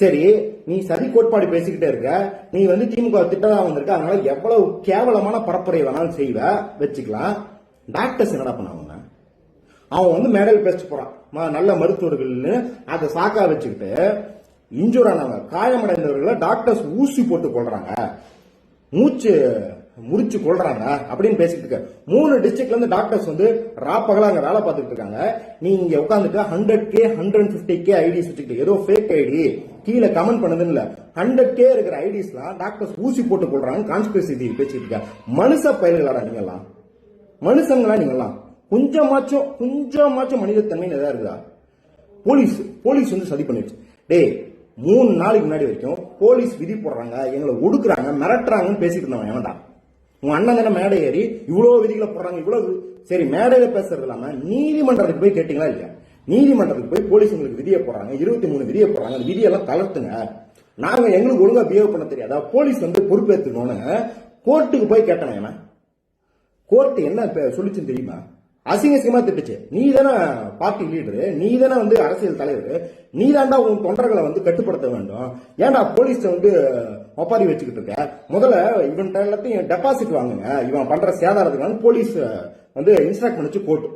சரி நீ சதி கோட்பாடு பேசிக்கிட்டே இருக்க. நீ வந்து திமுக திட்டதா வந்திருக்க. அதனால எவ்வளவு கேவலமான பரப்புரை வேணாலும் செய்வ. வச்சுக்கலாம். டாக்டர்ஸ் என்னடா பண்ணாங்க அவன் வந்து மேடல் பேச போறான். நல்ல மருத்துவர்கள்னு அதை சாக்கா வச்சுக்கிட்டு இன்ஜூர் ஆனவங்க காயமடைந்தவர்களை டாக்டர்ஸ் ஊசி போட்டு கொள்றாங்க மூச்சு முறிச்சு கொள்றாங்க அப்படின்னு பேசிட்டு இருக்க. மூணு டிஸ்ட்ரிக்ட்ல இருந்து டாக்டர்ஸ் வந்து ராப்பகலா அங்க வேலை பார்த்துட்டு இருக்காங்க. நீ இங்க உட்காந்துட்டு hundred K hundred fifty K IDs வச்சுக்கிட்டு ஏதோ ஃபேக் ஐடி கீழே கமெண்ட் பண்ணதுன்னு இல்ல. ஹண்ட்ரட் கே இருக்கிற ஐடிஸ்லாம் டாக்டர்ஸ் ஊசி போட்டு கொள்றாங்க கான்ஸ்பிரசி பேசிட்டு இருக்க மனுஷ பயல்களாடா நீங்கெல்லாம்? மனுஷங்களா நீங்கெல்லாம்? கொஞ்சமாச்சும் கொஞ்சமாச்சும் மனிதத்தன்மை ஏதாவது இருக்குதா? போலீஸ் போலீஸ் வந்து சதி பண்ணிடுச்சு. டேய் மூணு நாளைக்கு முன்னாடி வரைக்கும் போலீஸ் விதி போடுறாங்க எங்களை ஒடுக்குறாங்க மிரட்டுறாங்கன்னு பேசிட்டு இருந்தவன் ஏன்டா உங்க அண்ணன் தானே மேடை ஏறி இவ்வளவு விதிகளை போடுறாங்க இவ்வளவு சரி மேடையில பேசுறது இல்லாம நீதிமன்றத்துக்கு போய் கேட்டீங்களா இல்லையா? நீதிமன்றத்துக்கு போய் போலீஸ் உங்களுக்கு விதியை போடுறாங்க இருபத்தி மூணு விதியை போடுறாங்க அந்த விதியெல்லாம் தளர்த்துங்க. நாங்க எங்களுக்கு ஒழுங்கா பிஹேவ் பண்ண தெரியாதா. போலீஸ் வந்து பொறுப்பேற்றுக்கணும்னு கோர்ட்டுக்கு போய் கேட்டேன் என்ன கோர்ட்டு என்ன சொல்லிச்சுன்னு தெரியுமா? அசிங்க அசிங்கமா திட்டுச்சு. நீ தானே பார்ட்டி லீடரு நீ தானே வந்து அரசியல் தலைவர் நீ தாண்டா உன் தொண்டர்களை வந்து கட்டுப்படுத்த வேண்டும். ஏன்டா போலீஸ் வந்து ஒப்பாரி வச்சுக்கிட்டு இருக்க? முதல்ல இவன் எல்லாத்தையும் டெபாசிட் வாங்குங்க. இவன் பண்ற சேதாரத்துக்கு போலீஸ் வந்து இன்ஸ்ட்ரக்ட் பண்ணிச்சு கோர்ட்